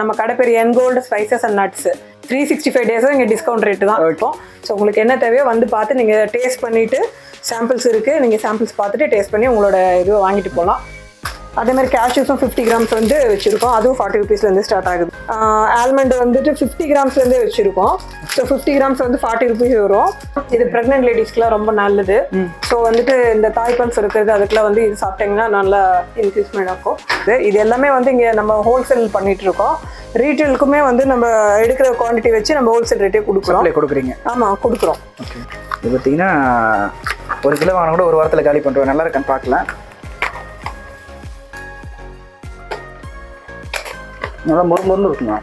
நம்ம கடை பேர் N Gold Spices and Nuts three sixty five டேஸும் இங்கே டிஸ்கவுண்ட் ரேட்டு தான் இருக்கும். ஸோ உங்களுக்கு என்ன தேவையோ வந்து பார்த்து நீங்கள் டேஸ்ட் பண்ணிவிட்டு சாம்பிள்ஸ் இருக்குது நீங்கள் சாம்பிள்ஸ் பார்த்துட்டு டேஸ்ட் பண்ணி உங்களோட இது வாங்கிட்டு போகலாம். அதே மாதிரி கேஷ்யூஸும் ஃபிஃப்டி கிராம்ஸ் வந்து வச்சுருக்கோம். அதுவும் ஃபார்ட்டி ருபீஸ்லேருந்து ஸ்டார்ட் ஆகுது. ஆல்மண்ட் வந்துட்டு ஃபிஃப்டி கிராம்ஸ்லேருந்தே வச்சுருக்கோம். ஸோ ஃபிஃப்டி கிராம்ஸ் வந்து ஃபார்ட்டி ருபீஸ் வரும். இது ப்ரெக்னென்ட் லேடிஸ்க்குலாம் ரொம்ப நல்லது. ஸோ வந்துட்டு இந்த தாய்ப்பால்ஸ் இருக்கிறது அதுக்கெல்லாம் வந்து இது சாப்பிட்டீங்கன்னா நல்லா இன்க்ரீஸ்மெண்ட் ஆகும். இது இது எல்லாமே வந்து இங்கே நம்ம ஹோல்சேல் பண்ணிட்டு இருக்கோம். ரீட்டெயிலுக்குமே வந்து நம்ம எடுக்கிற குவான்டிட்டி வச்சு நம்ம ஹோல்சேல் ரேட்டே கொடுக்குறோம். கொடுக்குறீங்க. ஆமாம் கொடுக்குறோம். இது பார்த்தீங்கன்னா ஒரு கிலோ வாங்கினா கூட ஒரு வாரத்தில் காலி பண்ணுறோம் நல்லா இருக்கான்னு பார்க்கலாம் நல்லா முறு முறுன்னு இருக்குங்க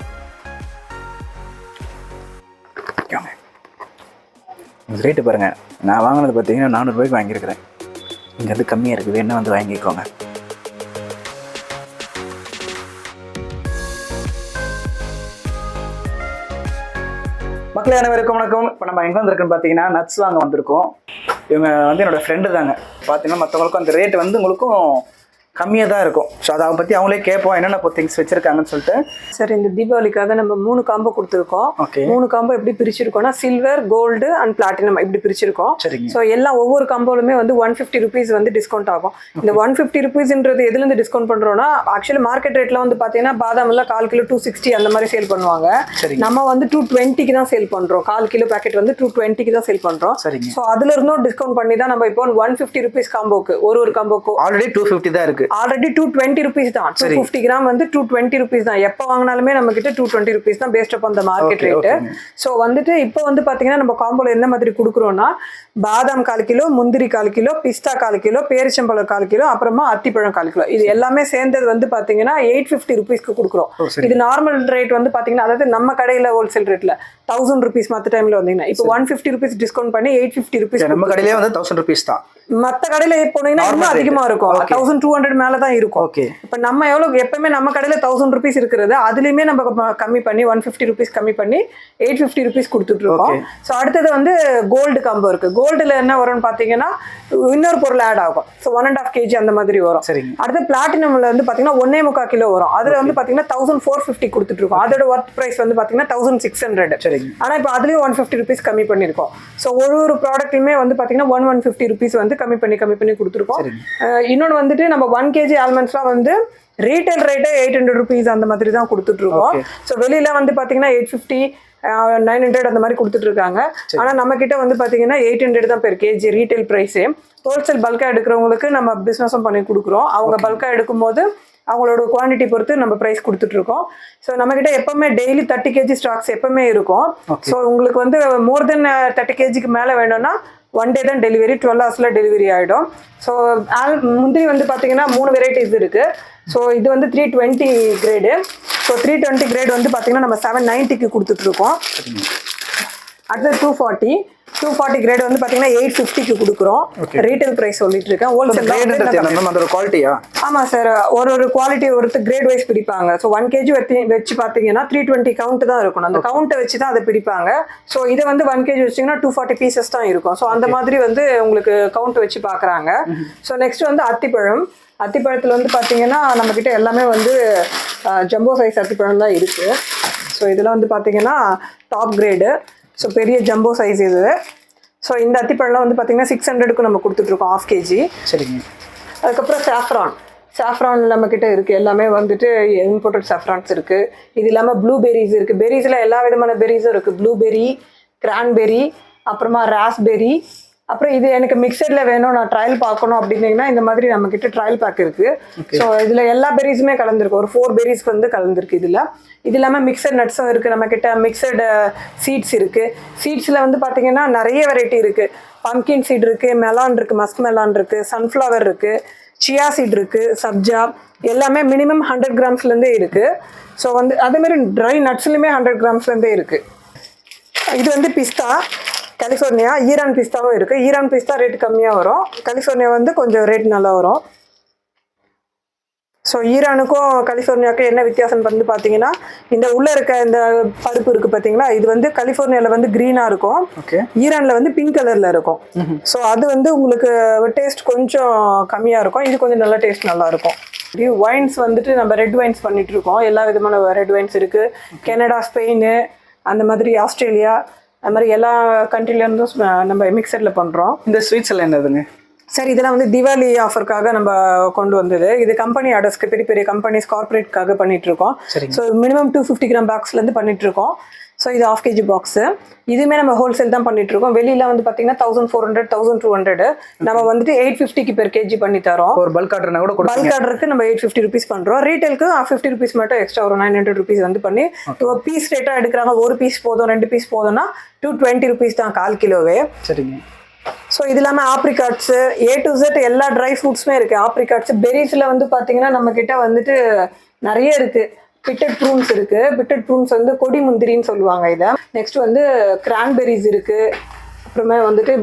இந்த ரேட்டு பாருங்கள் நான் வாங்கினது பார்த்தீங்கன்னா நானூறுபாய்க்கு வாங்கியிருக்கிறேன். இங்கே வந்து கம்மியாக இருக்குது என்ன வந்து வாங்கிக்கோங்க. மக்களே அனைவருக்கும் வணக்கம். இப்போ நம்ம எங்கே வந்திருக்கோன்னு பார்த்தீங்கன்னா நட்ஸ் வாங்க வந்திருக்கோம். இவங்க வந்து என்னோட ஃப்ரெண்டு தாங்க. பார்த்தீங்கன்னா மற்றவங்களுக்கும் அந்த ரேட் வந்து உங்களுக்கும் கம்மியாக தான் இருக்கும். ஸோ அதை பற்றி அவங்களே கேட்போம் என்னென்ன திங்ஸ் வச்சுருக்காங்கன்னு சொல்லிட்டு. சரி இந்த தீபாவளிக்காக நம்ம மூணு காம்போ கொடுத்துருக்கோம். ஓகே மூணு காம்போ எப்படி பிரிச்சிருக்கோம்னா சில்வர் கோல்டு அண்ட் பிளாட்டினம் இப்படி பிரிச்சிருக்கோம். சரிங்க. ஸோ எல்லாம் ஒவ்வொரு காம்போலுமே வந்து ஒன் ஃபிஃப்டி ருபீஸ் வந்து டிஸ்கவுண்ட் ஆகும். இந்த ஒன் ஃபிஃப்டி ருபீஸ்ன்றது எதுலேருந்து டிஸ்கவுண்ட் பண்ணுறோம்னா ஆக்சுவலி மார்க்கெட் ரேட்டில் வந்து பார்த்தீங்கன்னா பாதாம் எல்லாம் கால் கிலோ டூ சிக்ஸ்டி அந்த மாதிரி சேல் பண்ணுவாங்க. நம்ம வந்து டூ டுவெண்ட்டிக்கு தான் சேல் பண்ணுறோம் கால் கிலோ பேக்கெட் வந்து டூ டுவெண்ட்டிக்கு தான் சேல் பண்ணுறோம் சரிங்க. ஸோ அதுல இருந்தும் டிஸ்கவுண்ட் பண்ணி தான் நம்ம இப்போ ஒன் ஃபிஃப்டி ருபீஸ் காம்போக்கு ஒரு ஒரு காம்போக்கு. ஆல்ரெடி டூ ஃபிஃப்டி தான் இருக்குது ஆல்ரெடி டூ டுவெண்ட்டி ருபீஸ் தான். டூ. ஃபிஃப்டி கிராம் வந்து டூ டுவெண்ட்டி ருபீஸ் தான். எப்போ வாங்கினாலுமே நம்ம கிட்ட டூ டுவெண்ட்டி ருபீஸ் தான் பேஸ்ட் அப் அந்த மார்க்கெட் ரேட்டு. ஸோ வந்துட்டு இப்போ வந்து பார்த்தீங்கன்னா நம்ம காம்போல எந்த மாதிரி கொடுக்குறோம்னா பாதாம் கால் கிலோ முந்திரி கால் கிலோ பிஸ்தா கால் கிலோ பேரிச்சம்பழம் கால் கிலோ அப்புறமா அத்திப்பழம் கால் கிலோ. இது எல்லாமே சேர்ந்தது வந்து பார்த்தீங்கன்னா எயிட் ஃபிஃப்டி ருபீஸ்க்கு கொடுக்குறோம். இது நார்மல் ரேட் வந்து பார்த்தீங்கன்னா அதாவது நம்ம கடையில் ஹோல்சேல் ரேட்டில் தௌசண்ட் ருபீஸ் மற்ற டைமில் வந்தீங்கன்னா இப்போ ஒன் ஃபிஃப்டி ருபீஸ் டிஸ்கவுண்ட் பண்ணி எயிட் ஃபிஃப்டி ருபீஸ் நம்ம கடையிலே வந்து தௌசண்ட் ருபீஸ் தான். மற்ற கடையில் போனீங்கன்னா இன்னும் rate. அதிகமாக இருக்கும். தௌசண்ட் டூ ஹண்ட்ரட் மேலே தான் இருக்கும். ஓகே இப்போ நம்ம எவ்வளோ எப்பவுமே நம்ம கடையில் தௌசண்ட் ருபீஸ் இருக்கிறது அதுலேயுமே நம்ம கம்மி பண்ணி ஒன் ஃபிஃப்டி ருபீஸ் கம்மி பண்ணி எயிட் ஃபிஃப்டி ருபீஸ் கொடுத்துட்ருக்கோம் Okay. ஸோ அடுத்தது வந்து கோல்டு காம்போ இருக்குது கோல்டில் என்ன வரும்னு பார்த்தீங்கன்னா இன்னொரு பொருள் ஆட் ஆகும். So one and half KG அந்த மாதிரி வரும். சரிங்க. அடுத்து பிளாட்டினம்ல வந்து பார்த்தீங்கன்னா ஒன்னே முக்கால் கிலோ வரும். அதில் வந்து பார்த்தீங்கன்னா தௌசண்ட் ஃபோர் ஃபிஃப்டி கொடுத்துட்ருக்கோம் அதோட ஒர்த் ப்ரைஸ் வந்து பார்த்தீங்கன்னா தௌசண்ட் சிக்ஸ் ஹண்ட்ரட் சரிங்க ஆனால் இப்போ அதுலேயும் ஒன் ஃபிஃப்டி ருபீஸ் கம்மி பண்ணியிருக்கோம் ஸோ ஒரு ஒரு ப்ராடக்ட்லையுமே வந்து பார்த்தீங்கன்னா ஒன் ஒன் ஃபிஃப்டி ருபீஸ் வந்து கம்மி பண்ணி கம்மி பண்ணி கொடுத்துருக்கோம். இன்னொன்று வந்துட்டு நம்ம ஒன் கேஜி ஆல்மண்ட்ஸ்லாம் வந்து ரீட்டைல் ரேட்டே எயிட் ஹண்ட்ரட் ருபீஸ் அந்த மாதிரி தான் கொடுத்துட்ருக்கோம். ஸோ வெளியில வந்து பார்த்தீங்கன்னா எயிட் ஃபிஃப்டி நைன் ஹண்ட்ரட் அந்த மாதிரி கொடுத்துட்டு இருக்காங்க ஆனால் நம்ம கிட்ட வந்து பார்த்தீங்கன்னா எயிட் ஹண்ட்ரட் தான் பெர் கேஜி ரீட்டைல் ப்ரைஸே ஹோல்சேல் பல்காக எடுக்கிறவங்களுக்கு நம்ம பிஸ்னஸும் பண்ணி கொடுக்குறோம். அவங்க பல்காக எடுக்கும்போது அவங்களோட குவான்டிட்டி பொறுத்து நம்ம ப்ரைஸ் கொடுத்துட்ருக்கோம். ஸோ நம்மக்கிட்ட எப்பவுமே டெய்லி தேர்ட்டி கேஜி ஸ்டாக்ஸ் எப்பவுமே இருக்கும். ஸோ உங்களுக்கு வந்து மோர் தென் தேர்ட்டி கேஜிக்கு மேலே வேணும்னா ஒன் டே தான் டெலிவரி டுவெல் ஹவர்ஸில் டெலிவரி ஆகிடும் ஸோ ஆல் முந்திரி வந்து பார்த்தீங்கன்னா மூணு வெரைட்டிஸ் இருக்குது ஸோ இது வந்து three twenty grade so three twenty grade வந்து பார்த்தீங்கன்னா நம்ம செவன் நைன்ட்டிக்கு கொடுத்துட்ருக்கோம். சரிங்க. அடுத்து two forty two forty grade வந்து பார்த்தீங்கன்னா எயிட் ஃபிஃப்டிக்கு கொடுக்குறோம். ரீட்டைல் ப்ரைஸ் சொல்லிட்டு இருக்கேன். ஹோல்சேல் குவாலிட்டியா ஆமாம் சார் ஒரு ஒரு குவாலிட்டி ஒருத்தர் கிரேட் வைஸ் பிரிப்பாங்க ஸோ ஒன் கேஜி வச்சு வச்சு பார்த்தீங்கன்னா த்ரீ டுவெண்ட்டி கவுண்ட் தான் இருக்கணும் அந்த கவுண்ட்டை வச்சு தான் அதை பிரிப்பாங்க ஸோ இதை வந்து ஒன் கேஜி வச்சிங்கன்னா டூ ஃபார்ட்டி பீசஸ் தான் இருக்கும். ஸோ அந்த மாதிரி வந்து உங்களுக்கு கவுண்ட் வச்சு பார்க்குறாங்க ஸோ நெக்ஸ்ட் வந்து அத்திப்பழம். அத்திப்பழத்தில் வந்து பார்த்தீங்கன்னா நம்மக்கிட்ட எல்லாமே வந்து ஜம்போ சைஸ் அத்திப்பழம் தான் இருக்குது ஸோ இதெல்லாம் வந்து பார்த்தீங்கன்னா டாப் கிரேடு ஸோ பெரிய ஜம்போ சைஸ் இது. ஸோ இந்த அத்திப்பழம்லாம் வந்து பார்த்தீங்கன்னா சிக்ஸ் ஹண்ட்ரடுக்கு நம்ம கொடுத்துட்ருக்கோம் ஆஃப் கேஜி சரிங்க. அதுக்கப்புறம் சாஃப்ரான் சாஃப்ரான் நம்மக்கிட்ட இருக்குது எல்லாமே வந்துட்டு இம்போர்ட்டட் சாஃப்ரான்ஸ் இருக்குது இது இல்லாமல் ப்ளூபெரிஸ் இருக்குது பெரிஸில் எல்லா விதமான பெரிஸும் இருக்குது ப்ளூபெரி கிரான்பெரி அப்புறமா ராஸ்பெரி அப்புறம் இது எனக்கு மிக்சரில் வேணும் நான் ட்ரையல் பார்க்கணும் அப்படின்னீங்கன்னா இந்த மாதிரி நம்மக்கிட்ட ட்ரையல் பேக் இருக்குது ஸோ இதில் எல்லா பெரிஸுமே கலந்துருக்கு ஒரு ஃபோர் பெரிஸ் வந்து கலந்துருக்கு இதில். இது இல்லாமல் மிக்சர் நட்ஸும் இருக்குது நம்மக்கிட்ட மிக்சடு சீட்ஸ் இருக்குது சீட்ஸில் வந்து பார்த்தீங்கன்னா நிறைய வெரைட்டி இருக்குது பம்கின் சீட் இருக்குது மெலான் இருக்குது மஸ்க் மெலான் இருக்குது சன்ஃப்ளவர் இருக்குது சியா சீட் இருக்குது சப்ஜா எல்லாமே மினிமம் ஹண்ட்ரட் கிராம்ஸ்லேருந்தே இருக்குது ஸோ வந்து அதேமாதிரி ட்ரை நட்ஸ்லையுமே ஹண்ட்ரட் கிராம்ஸ்லேருந்தே இருக்குது இது வந்து பிஸ்தா கலிஃபோர்னியா ஈரான் பிஸ்தாவும் இருக்குது ஈரான் பிஸ்தா ரேட் கம்மியாக வரும். கலிஃபோர்னியா வந்து கொஞ்சம் ரேட் நல்லா வரும். ஸோ ஈரானுக்கும் கலிஃபோர்னியாவுக்கும் என்ன வித்தியாசம் வந்து பார்த்தீங்கன்னா இந்த உள்ளே இருக்க இந்த பருப்பு இருக்குது பார்த்தீங்களா இது வந்து கலிஃபோர்னியாவில் வந்து க்ரீனாக இருக்கும். ஈரானில் வந்து பிங்க் கலரில் இருக்கும். ஸோ அது வந்து உங்களுக்கு டேஸ்ட் கொஞ்சம் கம்மியாக இருக்கும். இது கொஞ்சம் நல்ல டேஸ்ட் நல்லா இருக்கும். ஒயின்ஸ் வந்துட்டு நம்ம ரெட் ஒயின்ஸ் பண்ணிட்டு இருக்கோம். எல்லா விதமான ரெட் ஒயின்ஸ் இருக்கு. கனடா ஸ்பெயின் அந்த மாதிரி ஆஸ்திரேலியா அந்த மாதிரி எல்லா ஸ்ம- நம்ம மிக்சரில் பண்ணுறோம் இந்த ஸ்வீட்ஸ் எல்லாம் என்னதுங்க? சார் இதெல்லாம் வந்து தீபாவளி ஆஃபருக்காக நம்ம கொண்டு வந்தது. இது கம்பெனி ஆர்டர்ஸ்க்கு பெரிய பெரிய கம்பெனிஸ் கார்ப்பரேட்காக பண்ணிட்டு இருக்கோம். So minimum two fifty gram பாக்ஸ்லேருந்து பண்ணிட்டு இருக்கோம். ஸோ இது ஆஃப் கேஜி பாக்ஸு இதுவுமே நம்ம ஹோல்சேல் தான் பண்ணிட்டு இருக்கோம் வெளியில வந்து பார்த்தீங்கன்னா thousand four hundred thousand two hundred நம்ம வந்துட்டு எயிட் ஃபிஃப்டிக்கு பெர் கேஜி பண்ணி தரோம். ஒரு பல்க் ஆர்டர்னா கூட பல்க் ஆர்டருக்கு நம்ம எயிட் ஃபிஃப்டி ருபீஸ் பண்ணுறோம் ரீட்டைலுக்கு ஃபிஃப்டி ருபீஸ் மட்டும் எக்ஸ்ட்ரா ஒரு நைன் ஹண்ட்ரட் ருபீஸ் வந்து பண்ணி பீஸ் ரேட்டாக எடுக்கிறாங்க. ஒரு பீஸ் போதும் ரெண்டு பீஸ் போதும்னா டூ டுவெண்ட்டி ருபீஸ் தான் கால் கிலோவே. சரிங்க. ஸோ இது இல்லாமல் ஆப்ரிகாட்ஸு ஏ டு Z எல்லா ட்ரை ஃப்ரூட்ஸுமே இருக்குது ஆப்ரிகாட்ஸ் பெரிஸில் வந்து பார்த்தீங்கன்னா நம்மக்கிட்ட வந்துட்டு நிறைய இருக்குது பிட்டட் ப்ரூன்ஸ் இருக்குது பிட்டட் ப்ரூன்ஸ் வந்து கொடி முந்திரின்னு சொல்லுவாங்க இதை. நெக்ஸ்ட் வந்து கிரான்பெரிஸ் இருக்குது அப்புறமே வந்துட்டு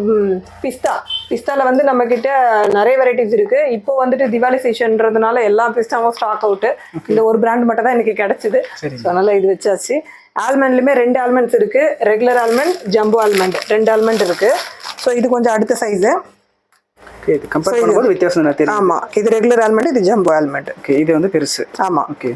பிஸ்தா. பிஸ்தாவில் வந்து நம்மக்கிட்ட நிறைய வெரைட்டிஸ் இருக்குது இப்போ வந்துட்டு திவாலி சீசன்றதுனால எல்லா பிஸ்தாவும் ஸ்டாக் அவுட்டு இந்த ஒரு பிராண்ட் மட்டும் தான் எனக்கு கிடச்சிது. ஸோ அதனால் இது வச்சாச்சு. ஆல்மண்ட்லையுமே ரெண்டு ஆல்மண்ட்ஸ் இருக்குது ரெகுலர் ஆல்மண்ட் ஜம்போ ஆல்மண்ட் ரெண்டு ஆல்மண்ட் இருக்குது ஸோ இது கொஞ்சம் அடுத்த சைஸு இது கம்பேர் பண்ணும்போது வித்தியாசம் ஆமாம் இது ரெகுலர் ஆல்மண்ட் இது ஜம்போ ஆல்மண்ட் ஓகே இது வந்து பெருசு. ஆமாம் ஓகே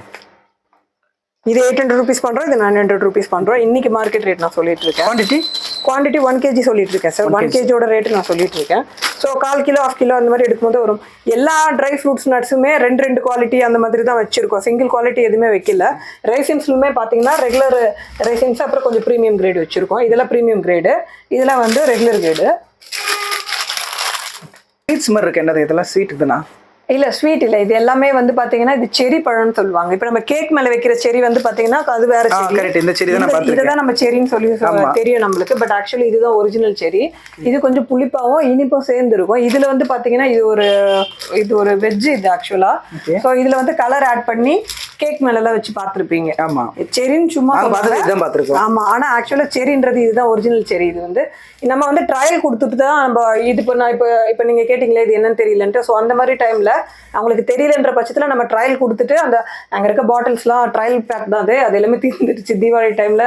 இது எயிட் ஹண்ட்ரட் ருபீஸ் பண்ணுறோம் இது நைன் ஹண்ட்ரட் ருபீஸ் பண்ணுறோம் இன்னைக்கு மார்க்கெட் ரேட் நான் சொல்லிட்டு இருக்கேன் குவான்டிட்டி குவான்டிட்டி ஒன் கேஜி சொல்லிட்டு இருக்கேன் சார் ஒன் கேஜியோட ரேட்டு நான் சொல்லிட்டு இருக்கேன் ஸோ கால் கிலோ ஆஃப் கிலோ அந்த மாதிரி எடுக்கும்போது வரும். எல்லா ட்ரை ஃப்ரூட்ஸ் நட்ஸுமே ரெண்டு ரெண்டு குவாலிட்டி அந்த மாதிரி தான் வச்சிருக்கோம். சிங்கிள் குவாலிட்டி எதுவுமே வைக்கல. ரைசின்ஸ்லுமே பார்த்தீங்கன்னா ரெகுலர் ரைசின்ஸ் அப்புறம் கொஞ்சம் ப்ரீமியம் கிரேடு வச்சிருக்கோம். இதெல்லாம் ப்ரீமியம் கிரேடு இதெல்லாம் வந்து ரெகுலர் கிரேடு ஸ்வீட்ஸ் மாதிரி இருக்கு. என்னது? இதெல்லாம் ஸ்வீட் இதுனா இல்ல ஸ்வீட் இல்ல. இது எல்லாமே வந்து பாத்தீங்கன்னா இது செரி பழம்னு சொல்லுவாங்க. இப்ப நம்ம கேக் மேல வைக்கிற செரி வந்து பாத்தீங்கன்னா அது வேற செரி. correct. இந்த cherry தான். இததான் நம்ம செரின்னு சொல்லி தெரியும் நம்மளுக்கு. பட் ஆக்சுவலி இதுதான் ஒரிஜினல் செரி. இது கொஞ்சம் புளிப்பாவும் இனிப்பும் சேர்ந்து இருக்கும் இதுல வந்து பாத்தீங்கன்னா இது ஒரு இது ஒரு வெஜ் இது ஆக்சுவலா Okay. சோ இதுல வந்து கலர் ஆட் பண்ணி கேக் மேல எல்லாம் வச்சு பார்த்திருப்பீங்க. ஆமா. செரின்னு சும்மா. இதுதான் பார்த்திருக்கோம். ஆமா. ஆனா ஆக்சுவலா செரின்றது இதுதான் ஒரிஜினல் செரி. இது வந்து நம்ம வந்து ட்ரையல் கொடுத்துட்டு தான் நம்ம இது இப்போ நான் இப்போ இப்போ நீங்க கேட்டிங்களே இது என்னன்னு தெரியலன்ட்டு. ஸோ அந்த மாதிரி டைம்ல அவங்களுக்கு தெரியலன்ற பட்சத்துல நம்ம ட்ரையல் கொடுத்துட்டு அந்த அங்க இருக்க பாட்டில்ஸ்லாம் ட்ரையல் பேக் தான் அது. அது எல்லாமே தீர்ந்துருச்சு தீபாவளி டைம்ல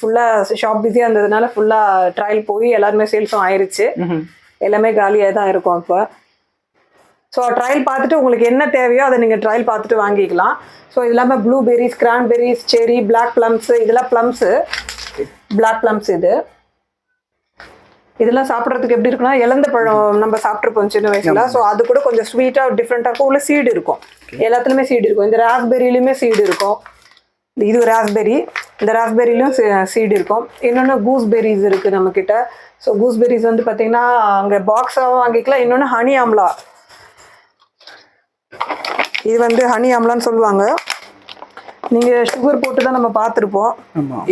ஃபுல்லா ஷாப் பிஸியா இருந்ததுனால ஃபுல்லா ட்ரையல் போய் எல்லாருமே சேல்ஸும் ஆயிருச்சு. எல்லாமே காலியாக தான் இருக்கும் இப்போ ஸோ ட்ரையல் பார்த்துட்டு உங்களுக்கு என்ன தேவையோ அதை நீங்கள் ட்ரையல் பார்த்துட்டு வாங்கிக்கலாம். ஸோ இது இல்லாமல் blueberries cranberries cherry black plums இதெல்லாம் ப்ளம்ஸு பிளாக் ப்ளம்ஸ் இது. இதெல்லாம் சாப்பிட்றதுக்கு எப்படி இருக்குன்னா இழந்த பழம் நம்ம சாப்பிட்ருப்போம் சின்ன வயசுல. ஸோ அது கூட கொஞ்சம் ஸ்வீட்டாக டிஃப்ரெண்ட்டாக இருக்கும் உள்ள சீடு இருக்கும். எல்லாத்துலேயுமே சீடு இருக்கும். இந்த ராஸ்பெரியிலுமே சீடு இருக்கும். இது ராஸ்பெரி இந்த ராஸ்பெரியிலும் சீடு இருக்கும். இன்னொன்று கூஸ்பெரிஸ் இருக்குது நம்மக்கிட்ட ஸோ கூஸ்பெரிஸ் வந்து பார்த்தீங்கன்னா அங்கே பாக்ஸாகவும் வாங்கிக்கலாம். இன்னொன்று ஹனி ஆம்லா இது வந்து ஹனி ஆம்லான்னு சொல்லுவாங்க. நீங்கள் சுகர் போட்டு தான் நம்ம பார்த்துருப்போம்.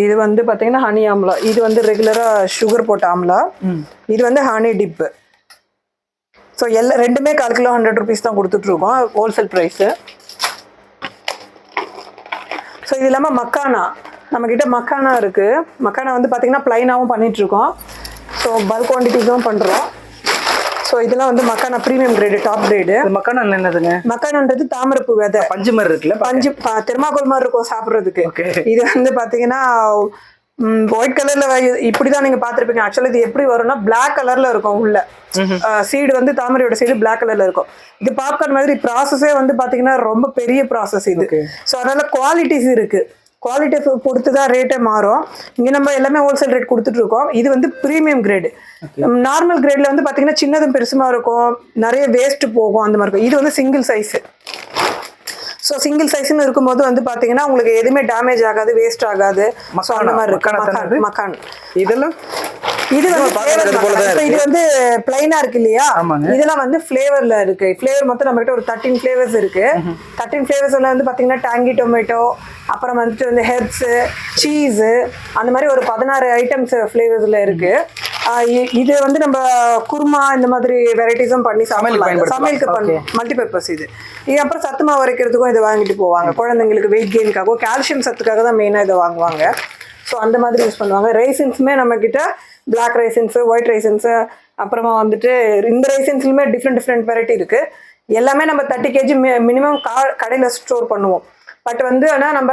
இது வந்து பார்த்தீங்கன்னா ஹனி ஆம்லா இது வந்து ரெகுலராக சுகர் போட்ட ஆம்லா இது வந்து ஹனி டிப்பு ஸோ எல்லா ரெண்டுமே கால் கிலோ ஹண்ட்ரட் ருபீஸ் தான் கொடுத்துட்ருக்கோம் ஹோல்சேல் ப்ரைஸு ஸோ இது இல்லாமல் மக்கானா. நம்மக்கிட்ட மக்கானா இருக்குது மக்கானா வந்து பார்த்திங்கன்னா ப்ளைனாகவும் பண்ணிகிட்ருக்கோம் ஸோ பல்க் குவான்டிட்டிஸும் பண்ணுறோம் ஸோ இதெல்லாம் வந்து makhana premium grade top grade makhana என்னதுங்க? மக்கானான்றது தாமரப்பூ விதை. பஞ்சு மாதிரி இருக்குல்ல பஞ்சு தெர்மாக்கோல் மாதிரி இருக்கும் சாப்பிட்றதுக்கு. இது வந்து பார்த்தீங்கன்னா ஒயிட் கலர்ல இப்படி தான் நீங்க பார்த்துருப்பீங்க. ஆக்சுவலி இது எப்படி வரும்னா Black கலர்ல இருக்கும் உள்ள. சீடு வந்து தாமரையோட சீடு Black கலர்ல இருக்கும். இது பாப்கார்ன் மாதிரி ப்ராசஸே வந்து பார்த்தீங்கன்னா ரொம்ப பெரிய ப்ராசஸ் இது. ஸோ அதனால குவாலிட்டிஸ் இருக்கு. குவாலிட்டி பொறுத்து தான் ரேட்டே மாறும். இங்கே நம்ம எல்லாமே ஹோல்சேல் ரேட் கொடுத்துட்டு இருக்கோம் இது வந்து ப்ரீமியம் கிரேடு நார்மல் கிரேட்ல வந்து பார்த்தீங்கன்னா சின்னதும் பெருசுமா இருக்கும். நிறைய வேஸ்ட் போகும் அந்த மாதிரி இருக்கும். இது வந்து சிங்கிள் சைஸ் ஸோ சிங்கிள் சைஸ்னு இருக்கும்போது வந்து பார்த்தீங்கன்னா உங்களுக்கு எதுவுமே டேமேஜ் ஆகாது வேஸ்ட் ஆகாது. ஸோ அந்த மாதிரி இருக்கு. மக்கானா இதெல்லாம்? இது வந்து இது வந்து பிளைனா இருக்கு இல்லையா. இதெல்லாம் வந்து ஃப்ளேவர்ல இருக்கு. ஃப்ளேவர் மொத்தம் நம்ம கிட்ட ஒரு தேர்ட்டின் ஃப்ளேவர்ஸ் இருக்கு. தேர்ட்டின் ஃப்ளேவர்ஸ்ல வந்து பாத்தீங்கன்னா டாங்கி டொமேட்டோ அப்புறம் வந்துட்டு வந்து ஹெர்ப்ஸ் சீஸ் அந்த மாதிரி ஒரு பதினாறு ஐட்டம்ஸ் ஃப்ளேவர்ஸ்ல இருக்கு. ஆஹ் இ- இது வந்து நம்ம குருமா இந்த மாதிரி வெரைட்டிஸும் பண்ணி பயன்படுத்தலாம். சமையலுக்கு பண்ணி மல்டிபர்பஸ் இது. இது அப்புறம் சத்து மாவு வரைக்கிறதுக்கும் இதை வாங்கிட்டு போவாங்க. குழந்தைங்களுக்கு வெயிட் கெயின்காகவும் கால்சியம் சத்துக்காக தான் மெயினாக இதை வாங்குவாங்க. ஸோ அந்த மாதிரி யூஸ் பண்ணுவாங்க. ரைசின்ஸுமே நம்மக்கிட்ட பிளாக் ரைசின்ஸு ஒயிட் ரைசின்ஸு அப்புறமா வந்துட்டு இந்த ரைசின்ஸ்லுமே டிஃப்ரெண்ட் டிஃப்ரெண்ட் வெரைட்டி இருக்குது எல்லாமே நம்ம தேர்ட்டி கேஜி மினிமம் கா கடையில் ஸ்டோர் பண்ணுவோம். பட் வந்து ஆனால் நம்ம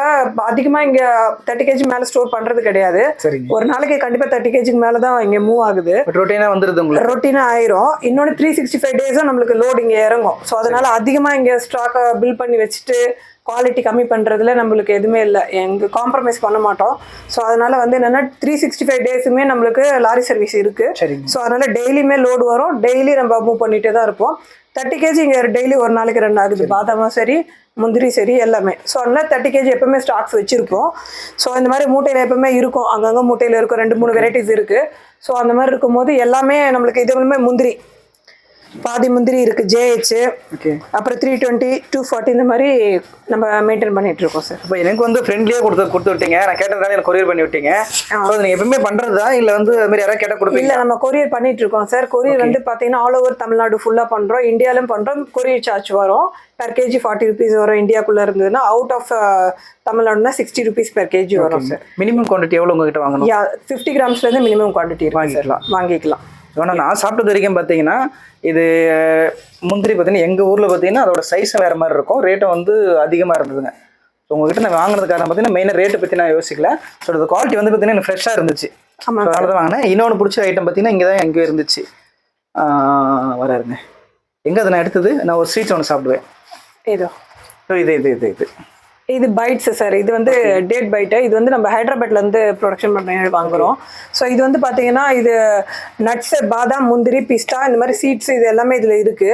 அதிகமாக இங்கே தேர்ட்டி கேஜி மேலே ஸ்டோர் பண்ணுறது கிடையாது. ஒரு நாளைக்கு கண்டிப்பாக தேர்ட்டி கேஜிக்கு மேலே தான் இங்கே மூவ் ஆகுது. பட் ரொட்டீனாக வந்துருது ரொட்டீனாக ஆயிரும். இன்னொன்று த்ரீ சிக்ஸ்டி ஃபைவ் டேஸும் நம்மளுக்கு லோட் இங்கே இறங்கும். ஸோ அதனால அதிகமாக இங்கே ஸ்டாக்கை பில் பண்ணி வச்சுட்டு குவாலிட்டி கம்மி பண்ணுறதுல நம்மளுக்கு எதுவுமே இல்லை. எங்க காம்ப்ரமைஸ் பண்ண மாட்டோம். ஸோ அதனால வந்து என்னென்னா த்ரீ சிக்ஸ்டி ஃபைவ் டேஸுமே நம்மளுக்கு லாரி சர்வீஸ் இருக்குது ஸோ அதனால டெய்லியுமே லோடு வரும். டெய்லி நம்ம மூவ் பண்ணிகிட்டே தான் இருப்போம். தேர்ட்டி கேஜி இங்கே டெய்லி ஒரு நாளைக்கு ரெண்டு ஆகுது. பாதாமும் சரி முந்திரி சரி எல்லாமே. ஸோ அதனால் தேர்ட்டி கேஜி எப்பவுமே ஸ்டாக்ஸ் வச்சுருப்போம் ஸோ இந்த மாதிரி மூட்டையில் எப்பவுமே இருக்கும். அங்கங்கே மூட்டையில் இருக்கும். ரெண்டு மூணு வெரைட்டிஸ் இருக்குது ஸோ அந்த மாதிரி இருக்கும்போது எல்லாமே நம்மளுக்கு இதுவுமே முந்திரி. பாதி முந்திரி இருக்குது ஜேஹெச் அப்புறம் த்ரீ டுவெண்ட்டி டூ ஃபார்ட்டி இந்த மாதிரி நம்ம மெயின்டைன் பண்ணிட்டு இருக்கோம் சார் இப்போ எனக்கு வந்து ஃப்ரெண்ட்லியாக கொடுத்து கொடுத்து விட்டீங்க. நான் கேட்டதால எனக்கு கொரியர் பண்ணி விட்டீங்க. நீங்கள் எப்பவுமே பண்ணுறதா இல்லை வந்து அது மாதிரி யாராவது கேட்டால் கொடுப்பீங்க இல்ல நம்ம கொரியர் பண்ணிட்டு இருக்கோம் சார் கொரியர் வந்து பாத்தீங்கன்னா ஆல் ஓவர் தமிழ்நாடு ஃபுல்லா பண்றோம். இந்தியாலும் பண்றோம். கொரியர் சார்ஜ் வரும். பெர் கேஜி ஃபார்ட்டி ருபீஸ் வரும். இந்தியாக்குள்ள இருந்ததுன்னா அவுட் ஆஃப் தமிழ்நாடுனா சிக்ஸ்டி ருபீஸ் பெர் கேஜி வரும் சார் மினிமம் குவான்டிட்டி எவ்வளோ உங்ககிட்ட வாங்கணும்? ஃபிஃப்டி கிராம்ஸ்ல இருந்து மினிமம் குவான்டிட்டி வாங்கிக்கலாம். வாங்கிக்கலாம். ஏன்னா நான் சாப்பிட்டது வரைக்கும் பார்த்தீங்கன்னா இது முந்திரி பார்த்தீங்கன்னா எங்கள் ஊரில் பார்த்தீங்கன்னா அதோட சைஸும் வேறு மாதிரி இருக்கும். ரேட்டும் வந்து அதிகமாக இருந்ததுங்க. ஸோ உங்ககிட்ட நான் வாங்கினது காரணம் பார்த்தீங்கன்னா மெயினாக ரேட்டை பற்றி நான் யோசிக்கல. ஸோ அது குவாலிட்டி வந்து பார்த்தீங்கன்னா எனக்கு ஃப்ரெஷ்ஷாக இருந்துச்சு. அதனால தான் வாங்கினேன். இன்னொன்று பிடிச்ச ஐட்டம் பார்த்தீங்கன்னா இங்கே தான் எங்கேயோ இருந்துச்சு. வராருங்க. எங்கே அதை நான் எடுத்தது? நான் ஒரு ஸ்வீட்ஸ் ஒன்று சாப்பிடுவேன். ஸோ இது இது இது இது. இது பைட்ஸ் சார் இது வந்து டேட் பைட்டு இது வந்து நம்ம ஹைதராபாத்ல இருந்து ப்ரொடக்ஷன் பண்ணி வாங்குறோம். ஸோ இது வந்து பாத்தீங்கன்னா இது நட்ஸ் பாதாம் முந்திரி பிஸ்டா இந்த மாதிரி சீட்ஸ் இது எல்லாமே இதுல இருக்கு.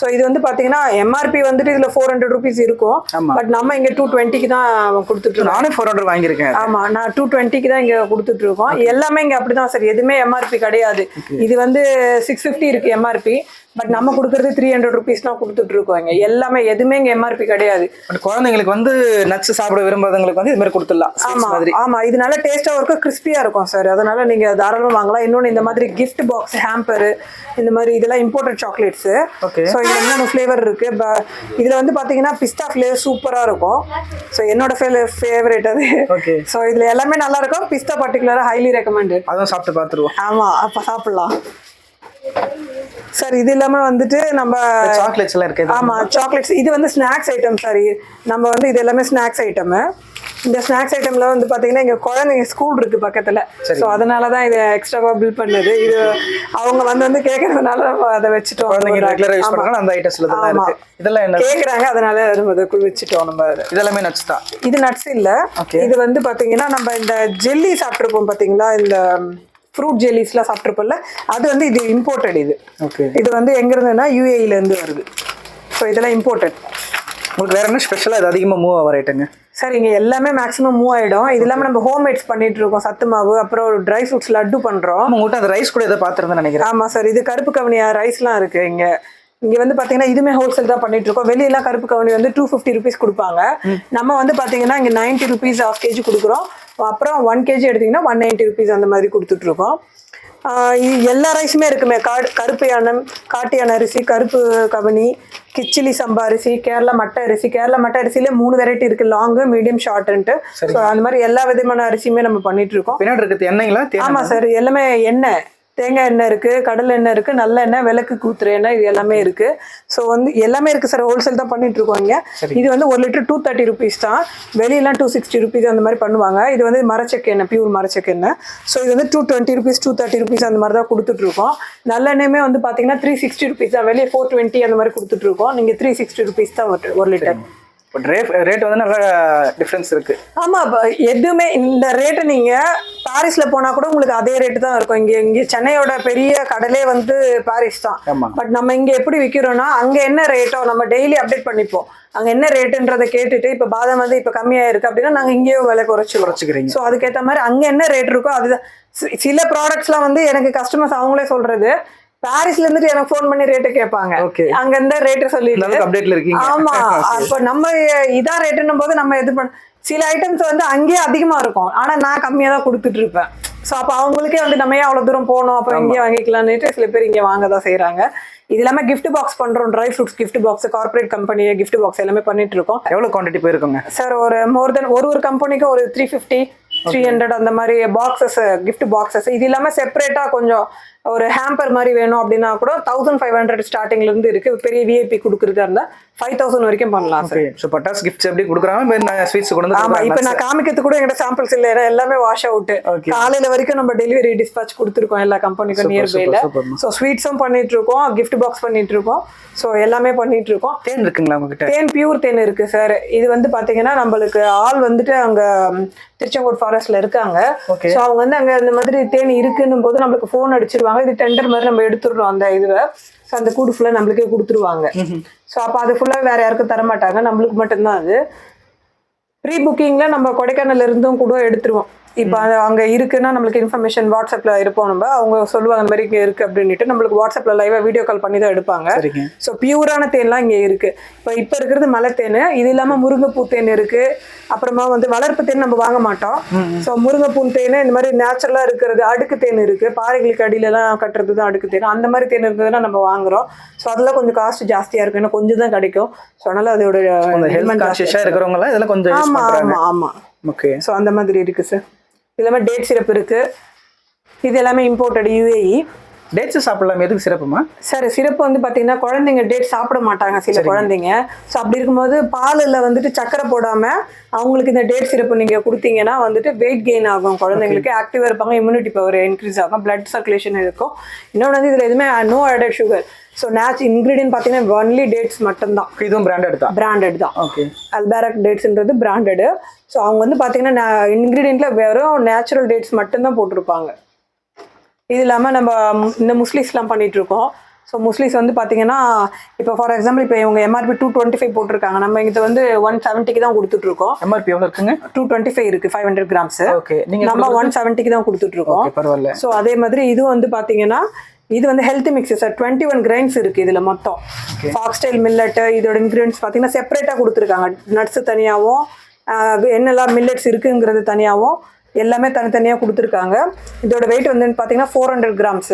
ஸோ இது வந்து பாத்தீங்கன்னா எம்ஆர்பி வந்துட்டு இதுல ஃபோர் ஹண்ட்ரட் ருபீஸ் இருக்கும். பட் நம்ம இங்க டூ டுவெண்ட்டிக்கு தான் கொடுத்துட்டு இருக்கோம் நானே ஃபோர் ஹண்ட்ரட் வாங்கியிருக்கேன். ஆமா நான் டூ டுவெண்ட்டிக்கு தான் இங்க கொடுத்துட்டு இருக்கோம். எல்லாமே இங்க அப்படிதான் சார் எதுவுமே எம்ஆர்பி கிடையாது. இது வந்து சிக்ஸ் ஃபிஃப்டி இருக்கு எம்ஆர்பி பட் நம்ம கொடுக்கறது த்ரீ ஹண்ட்ரட் ருபீஸ் தான் கொடுத்துட்டு இருக்கோம் இங்க எல்லாமே எதுவுமே இங்க எம்ஆர்பி கிடையாது. பட் குழந்தைங்களுக்கு வந்து நட்ஸ் சாப்பிட விரும்பாதவங்களுக்கு வந்து இது மாதிரி கொடுத்துடலாம். Sweets ஆமா மாதிரி. ஆமா. இது நல்ல டேஸ்டா இருக்கும் கிறிஸ்பியா இருக்கும் சார் அதனால நீங்க தாராளமா வாங்கலாம். இன்னொன்னு இந்த மாதிரி gift பாக்ஸ் ஹேம்பர் இந்த மாதிரி இதெல்லாம் இம்போர்ட்டட் சாக்லேட்ஸ் Okay. ஸோ இதுல மூணு ஃப்ளேவர் இருக்கு? ப- இதுல வந்து பாத்தீங்கன்னா பிஸ்தா ஃப்ளேவர் சூப்பரா இருக்கும். ஸோ என்னோட ஃபேவரேட் அது. ஓகே ஸோ இதுல எல்லாமே நல்லா இருக்கும். பிஸ்தா பர்டிகுலரா ஹைலி ரெக்கமெண்டட் அதுவும் சாப்பிட்டு பார்த்துருவோம் ஆமா அப்ப சாப்பிடலாம். சார் இது இல்லாம வந்துட்டு நம்ம சாக்லேட்ஸ் எல்லாம் இருக்குது ஆமா சாக்லேட்ஸ் இது வந்து ஸ்நாக்ஸ் ஐட்டம் சார். நம்ம வந்து இது எல்லாமே ஸ்நாக்ஸ் ஐட்டம் இந்த ஸ்நாக்ஸ் ஐட்டம்ல வந்து பாத்தீங்கன்னா இங்க குழந்தைங்க ஸ்கூல் இருக்கு பக்கத்துல. ஸோ அதனால தான் இதை எக்ஸ்ட்ராவா பில் பண்ணது. இது அவங்க வந்து வந்து கேட்கறதுனால நம்ம அதை வச்சுட்டோம். குழந்தைங்க ரெகுலரா யூஸ் ஆமா. பண்ணுறாங்க அந்த ஐட்டம்ஸ்ல தான். இருக்கு. இதெல்லாம் என்ன கேக்குறாங்க அதனால நம்ம அதை வச்சுட்டோம் நம்ம. இதெல்லாமே நட்ஸ் தான். இது நட்ஸ் இல்ல. இது வந்து பாத்தீங்கன்னா நம்ம இந்த ஜெல்லி சாப்பிட்டுருப்போம் பாத்தீங்களா? இந்த ஃப்ரூட் ஜெல்லிஸ்லாம் சாப்பிட்ருப்போம்ல அது வந்து இது இம்போர்ட்டட் இது. ஓகே இது வந்து எங்க இருந்துன்னா UAE ல இருந்து வருது. ஸோ இதெல்லாம் இம்போர்ட்டட் உங்களுக்கு வேற என்ன ஸ்பெஷலாக இது அதிகமாக மூவ் ஆகிற ஐட்டங்க சார் இங்கே எல்லாமே மேக்ஸிமம் மூவ் ஆகிடும் இது இல்லாமல் நம்ம ஹோம் மேட்ஸ் பண்ணிட்டு இருக்கோம் சத்து மாவு அப்புறம் ட்ரை ஃப்ரூட்ஸ் லட்டு பண்ணுறோம் உங்கள்கிட்ட அந்த ரைஸ் கூட எதை பார்த்துருந்தேன் நினைக்கிறேன். ஆமாம் சார் இது கருப்பு கவனியா ரைஸ்லாம் இருக்குது இங்கே. இங்கே வந்து பார்த்தீங்கன்னா இதுவுமே ஹோல்சேல் தான் பண்ணிட்டு இருக்கோம். வெளியெல்லாம் கருப்பு கவனி வந்து டூ ஃபிஃப்டி ருபீஸ் கொடுப்பாங்க. நம்ம வந்து பார்த்தீங்கன்னா இங்கே நைன்ட்டி ருபீஸ் ஆஃப் கேஜி கொடுக்குறோம். அப்புறம் ஒன் கேஜி எடுத்தீங்கன்னா ஒன் நைன்ட்டி ருபீஸ் அந்த மாதிரி கொடுத்துட்ருக்கோம். இது எல்லா ரைஸுமே இருக்குமே. காடு கருப்பு யானம் காட்டு யானை அரிசி கருப்பு கவனி கிச்சிலி சம்பா அரிசி கேரளா மட்டை அரிசி. கேரளா மட்டை அரிசியில மூணு வெரைட்டி இருக்கு. லாங்கு மீடியம் ஷார்ட்ன்ட்டு ஸோ அந்த மாதிரி எல்லா விதமான அரிசியுமே நம்ம பண்ணிட்டு இருக்கோம் பின்னாடி இருக்கிறது எண்ணெய்ங்களா? தேன் ஆமா சார் எல்லாமே எண்ணெய். தேங்காய் எண்ணெய் இருக்கு கடலை எண்ணெய் இருக்கு நல்ல எண்ணெய் விளக்கு கூத்துற எண்ணெய் இது எல்லாமே இருக்கு. ஸோ வந்து எல்லாமே இருக்கு சார் ஹோல்சேல் தான் பண்ணிட்டு இருக்கோம் இங்க. இது வந்து ஒரு லிட்டர் டூ தேர்ட்டி ருபீஸ் தான். வெளியெல்லாம் டூ சிக்ஸ்டி ருபீஸ் அந்த மாதிரி பண்ணுவாங்க. இது வந்து மரச்செக்கு எண்ணெய் பியூர் மரச்செக்கு எண்ணெய். ஸோ இது வந்து two twenty rupees two thirty rupees அந்த மாதிரி தான் கொடுத்துட்டு இருக்கோம். நல்ல எண்ணெயுமே வந்து பாத்தீங்கன்னா த்ரீ சிக்ஸ்டி ருபீஸ் தான். வெளியே ஃபோர் டுவெண்ட்டி அந்த மாதிரி கொடுத்துட்டு இருக்கோம். நீங்க த்ரீ சிக்ஸ்டி ருபீஸ் தான் ஒரு லிட்டர். பட் ரேட் ரேட் வந்து நல்ல டிஃப்ரென்ஸ் இருக்கு. ஆமா எதுவுமே இந்த ரேட்டு நீங்க பாரிஸ்ல போனா கூட உங்களுக்கு அதே ரேட்டு தான் இருக்கும். இங்க இங்க சென்னையோட பெரிய கடலே வந்து பாரிஸ் தான். பட் நம்ம இங்க எப்படி விற்கிறோம்னா அங்க என்ன ரேட்டோ நம்ம டெய்லி அப்டேட் பண்ணிப்போம். அங்க என்ன ரேட்டுன்றதை கேட்டுட்டு இப்ப பாதாம் வந்து இப்ப கம்மியா இருக்கு அப்படின்னா நாங்க இங்கேயும் விலை குறைச்சு குறைச்சிக்கிறீங்க. ஸோ அதுக்கேற்ற மாதிரி அங்க என்ன ரேட் இருக்கோ அதுதான். சில ப்ராடக்ட்ஸ்லாம் வந்து எனக்கு கஸ்டமர்ஸ் அவங்களே சொல்றது பாரிஸ்ல இருந்துட்டு எனக்கு ஃபோன் பண்ணி ரேட்டு கேட்பாங்க. அங்க இருந்த ரேட்டு சொல்லிட்டு. அப்டேட்ல இருக்கீங்க. ஆமா. அப்ப நம்ம இதான் ரேட்டுன்னும் போது நம்ம இது பண்ண சில ஐட்டம்ஸ் வந்து அங்கேயே அதிகமா இருக்கும். ஆனா நான் கம்மியா தான் கொடுத்துட்டு இருப்பேன். ஸோ அப்போ அவங்களுக்கே வந்து நம்ம ஏன் அவ்வளோ தூரம் போகணும்? அப்போ இங்கேயே வாங்கிக்கலான்னுட்டு சில பேர் இங்கே வாங்க தான் செய்கிறாங்க இது இல்லாமல் gift பாக்ஸ் பண்ணுறோம் dry fruits gift box corporate company gift box எல்லாமே பண்ணிட்டு இருக்கோம். எவ்வளவு குவான்டிட்டி போயிருக்குங்க? சார் ஒரு மோர் தென் ஒரு ஒரு கம்பெனிக்கு ஒரு த்ரீ ஃபிஃப்டி த்ரீ ஹண்ட்ரட் அந்த மாதிரி பாக்ஸஸ் gift பாக்ஸஸ் இது இல்லாமல் செப்பரேட்டாக கொஞ்சம் ஒரு ஹேம்பர் மாதிரி வேணும் அப்படின்னா கூட தௌசண்ட் ஃபைவ் ஹண்ட்ரட் ஸ்டார்டிங்ல இருந்து இருக்கு. பெரிய விஐபி கொடுக்குறதா இருந்தா ஃபைவ் தௌசண்ட் வரைக்கும் பண்ணலாம் சார் ஸோ பட்டாஸ் கிஃப்ட்ஸ் எப்படி கொடுக்குறாங்க? ஸ்வீட்ஸ் கொண்டு வந்து ஆமா இப்ப. நான் காமிக்கிறது கூட எங்கிட்ட சாம்பிள்ஸ் இல்ல. எல்லாமே வாஷ் அவுட். காலையில வரைக்கும் நம்ம டெலிவரி டிஸ்பாச் கொடுத்துருக்கோம் எல்லா கம்பெனிக்கும் super, superமா. ஸோ ஸ்வீட்ஸும் பண்ணிட்டு இருக்கோம் gift பாக்ஸ் பண்ணிட்டு இருக்கோம் ஸோ எல்லாமே பண்ணிட்டு இருக்கோம் தேன் இருக்குங்களா உங்ககிட்ட? தேன் பியூர் தேன் இருக்கு சார் இது வந்து பாத்தீங்கன்னா நம்மளுக்கு ஆள் வந்துட்டு அங்க திருச்செங்கோடு ஃபாரஸ்ட்ல இருக்காங்க. ஸோ அவங்க வந்து அங்க இந்த மாதிரி தேன் இருக்குன்னும் போது நம்மளுக்கு ஃபோன் அடிச்சிருவாங்க. இது டெண்டர் மாதிரி நம்ம எடுத்துடுறோம் அந்த இதுவை. ஸோ அந்த கூடு ஃபுல்லாக நம்மளுக்கே கொடுத்துருவாங்க. ஸோ அப்போ அது ஃபுல்லாக வேற யாருக்கும் தர மாட்டாங்க நம்மளுக்கு மட்டும்தான் அது. ப்ரீ புக்கிங்ல நம்ம கொடைக்கானல்ல இருந்தும் கூட எடுத்துருவோம். இப்போ அங்கே இருக்குன்னா நம்மளுக்கு இன்ஃபர்மேஷன் வாட்ஸ்அப்ல இருப்போம் நம்ம. அவங்க சொல்லுவாங்க இந்த மாதிரி இங்கே இருக்கு அப்படின்ட்டு நம்மளுக்கு வாட்ஸ்அப்ல லைவா வீடியோ கால் பண்ணி தான் எடுப்பாங்க. ஸோ பியூரான தேன்லாம் இங்கே இருக்கு. இப்போ இப்போ இருக்கிறது மலை தேன். இது இல்லாமல் முருங்கைப்பூ தேன் இருக்கு. அப்புறமா வந்து வளர்ப்பு தேன் நம்ம வாங்க மாட்டோம். ஸோ முருங்கைப்பூ தேன் இந்த மாதிரி நேச்சுரலாக இருக்கிறது அடுக்கு தேன் இருக்கு. பாறைகளுக்கு அடியிலலாம் கட்டுறது தான் அடுக்கு தேன். அந்த மாதிரி தேன் இருந்ததுன்னா நம்ம வாங்குறோம். ஸோ அதெல்லாம் கொஞ்சம் காஸ்ட் ஜாஸ்தியாக இருக்கும். ஏன்னா கொஞ்சம் தான் கிடைக்கும். ஸோ அதனால அதோட அந்த demand ஹெல்த் ஜாஸ்தியா கான்சியஸாக இருக்கிறவங்க எல்லாம் இதெல்லாம் கொஞ்சம் யூஸ் ஆமா பண்ணுறாங்க ஆமா ஆமா. ஓகே ஸோ அந்த மாதிரி இருக்கு சார் இது எல்லாமே டேட் சிரப் இருக்கு. இது எல்லாமே இம்போர்ட்டட் யூஏஇ டேட்ஸ் சாப்பிடலாம்? எதுக்கு சிறப்புமா? சார் சிறப்பு வந்து பார்த்தீங்கன்னா குழந்தைங்க டேட் சாப்பிட மாட்டாங்க சில குழந்தைங்க. ஸோ அப்படி இருக்கும்போது பாலில் வந்துட்டு சக்கரை போடாமல் அவங்களுக்கு இந்த டேட் சிறப்பு நீங்கள் கொடுத்தீங்கன்னா வந்துட்டு வெயிட் கெயின் ஆகும். குழந்தைங்களுக்கு ஆக்டிவாக இருப்பாங்க இம்யூனிட்டி பவர் இன்க்ரீஸ் ஆகும் பிளட் சர்க்குலேஷன் இருக்கும். இன்னொன்று வந்து இதில் எதுவுமே நோ ஆடட் சுகர் ஸோ நேச் இன்க்ரீடியன்ட் பார்த்தீங்கன்னா ஒன்லி டேட்ஸ் மட்டும்தான். இதுவும் பிராண்டட் தான்? பிராண்டட் தான். ஓகே அல்பேரக் டேட்ஸ்ன்றது பிராண்டடு ஸோ அவங்க வந்து பார்த்தீங்கன்னா இன்க்ரீடியண்ட்ல வெறும் நேச்சுரல் டேட்ஸ் மட்டும்தான் போட்டிருப்பாங்க. இது இல்லாமல் நம்ம இந்த முஸ்லிஸ்லாம் பண்ணிட்டு இருக்கோம் ஸோ முஸ்லிஸ் வந்து பார்த்தீங்கன்னா இப்போ ஃபார் எக்ஸாம்பிள் இப்போ இவங்க எம்ஆர்பி டூ டுவெண்ட்டி ஃபைவ் போட்டிருக்காங்க. நம்ம இதை வந்து ஒன் செவன்ட்டிக்கு தான் கொடுத்துட்ருக்கோம் எம்ஆர்பி எவ்வளோ இருக்குங்க? டூ டுவெண்ட்டி ஃபைவ் இருக்குது ஃபைவ் ஹண்ட்ரட் கிராம்ஸ் ஓகே நீங்க நம்ம ஒன் செவன்ட்டிக்கு தான் கொடுத்துட்ருக்கோம் பரவாயில்ல. ஸோ அதே மாதிரி இது வந்து பார்த்தீங்கன்னா இது வந்து health mix sir twenty one grains இருக்கு இதுல மொத்தம். ஃபாக்ஸ்டைல் மில்லட் இதோட இன்க்ரீடியன்ஸ் பார்த்தீங்கன்னா செப்பரேட்டாக கொடுத்துருக்காங்க. நட்ஸ் தனியாகவும் என்னெல்லாம் மில்லட்ஸ் இருக்குங்கிறது தனியாகவும் எல்லாமே தனித்தனியாக கொடுத்துருக்காங்க. இதோட வெயிட் வந்து பார்த்தீங்கன்னா four hundred grams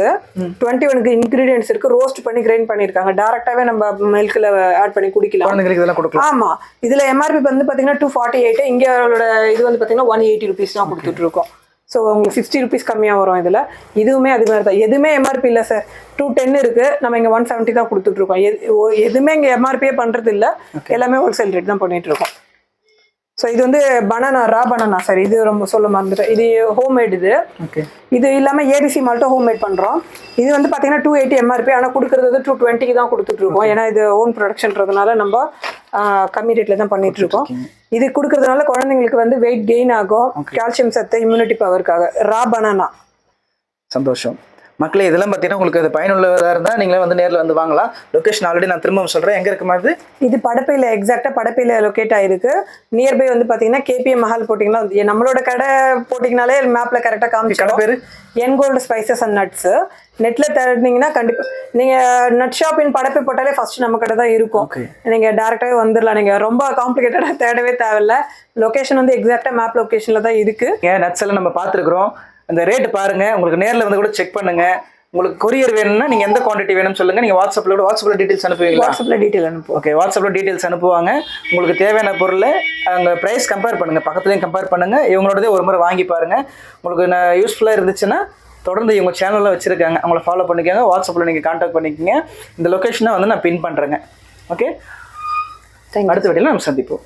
twenty one ingredients இருக்கு. ரோஸ்ட் பண்ணி கிரைண்ட் பண்ணியிருக்காங்க. டேரெக்டாகவே நம்ம மில்கில் ஆட் பண்ணி குடிக்கலாம். குழந்தைங்களுக்கு இதெல்லாம் கொடுக்கலாம். ஆமா. இதுல எம்ஆர்பி வந்து பாத்தீங்கன்னா டூ ஃபார்ட்டி எயிட் இங்க அவரோட இது வந்து பாத்தீங்கன்னா ஒன் எயிட்டி ருபீஸ் தான் கொடுத்துட்டு இருக்கோம் ஸோ உங்களுக்கு சிக்ஸ்டி ருபீஸ் கம்மியாக வரும் இதில். இதுவுமே அது மாதிரி தான். எதுவுமே எம்ஆர்பி இல்லை சார் டூ டென் இருக்கு. நம்ம இங்கே ஒன் செவன்ட்டி தான் கொடுத்துட்டு இருக்கோம் எது எதுவுமே இங்கே எம்ஆர்பியே பண்ணுறது இல்லை எல்லாமே ஹோல்சேல் ரேட் தான் பண்ணிட்டு இருக்கோம் ஸோ இது வந்து பனானா ரா பனானா சார் இது ரொம்ப சொல்ல மறந்துட்டேன். இது ஹோம்மேட் இது. ஓகே இது இல்லாமல் ஏடிசி மால்ட்டும் ஹோம்மேட் பண்ணுறோம் இது வந்து பார்த்தீங்கன்னா டூ எயிட்டி எம்ஆர்பி ஆனால் கொடுக்குறது வந்து டூ டுவெண்ட்டிக்கு தான் கொடுத்துட்ருக்கோம் ஏன்னா இது ஓன் ப்ரொடக்ஷன்றதுனால நம்ம கம்மி ரேட்டில் தான் பண்ணிட்டு இருக்கோம் இது கொடுக்கறதுனால குழந்தைங்களுக்கு வந்து வெயிட் கெயின் ஆகும். கால்சியம் சத்து இம்யூனிட்டி பவருக்காக ரா பனானா சந்தோஷம். மக்களே இதெல்லாம் பார்த்தீங்கன்னா உங்களுக்கு அது பயனுள்ளதாக இருந்தால் நீங்களே வந்து நேரில் வந்து வாங்கலாம். லொக்கேஷன் ஆல்ரெடி நான் திரும்ப சொல்கிறேன் எங்கே இருக்குமா இது? இது படப்பையில் எக்ஸாக்டாக படப்பையில் லொக்கேட் ஆயிருக்கு. நியர்பை வந்து பார்த்தீங்கன்னா கேபிஎம் மஹால் போட்டிங்கன்னா நம்மளோட கடை போட்டிங்கனாலே மேப்பில் கரெக்டாக கடை காமிச்சிடும் பேர் N Gold Spices and Nuts நெட்ல தேடினீங்கன்னா கண்டிப்பா நீங்க நட் ஷாப் இன் படப்பை போட்டாலே ஃபர்ஸ்ட் நம்ம கடை தான் இருக்கும். Okay. நீங்க டேரக்டாவே வந்துடலாம் நீங்க ரொம்ப காம்ப்ளிகேட்டடா தேடவே தேவையில்ல. லொகேஷன் வந்து எக்ஸாக்டா மேப் லொகேஷன்ல தான் இருக்கு. ஏன் நட்ஸ் எல்லாம் நம்ம பார்த்துருக்குறோம். அந்த ரேட் பாருங்க. உங்களுக்கு நேரில் வந்து கூட செக் பண்ணுங்க. உங்களுக்கு கொரியர் வேணும்னா நீங்கள் எந்த குவான்டிட்டி வேணும்னு சொல்லுங்க. நீங்கள் வாட்ஸ்அப்பில் கூட வாட்ஸ்அப்பில் டீட்டெயில்ஸ் அனுப்புவீங்களா? வாட்ஸ்அப்ல டீட்டெயில் அனுப்புவோம். ஓகே வாட்ஸ்அப்பில் டீட்டெயில்ஸ் அனுப்புவாங்க. உங்களுக்கு தேவையான பொருளை அங்கே ப்ரைஸ் கம்பேர் பண்ணுங்கள் பக்கத்துலேயும் கம்பேர் பண்ணுங்கள் இவங்களோடதே ஒரு முறை வாங்கி பாருங்கள் உங்களுக்கு நான் யூஸ்ஃபுல்லாக இருந்துச்சுன்னா தொடர்ந்து இவங்க சேனலில் வச்சுருக்காங்க. அவங்கள ஃபாலோ பண்ணிக்கோங்க. வாட்ஸ்அப்பில் நீங்கள் காண்டாக்ட் பண்ணிக்கோங்க. இந்த லொக்கேஷனை வந்து நான் பின் பண்ணுறேங்க ஓகே அடுத்த வீடியோவில் நம்ம சந்திப்போம்.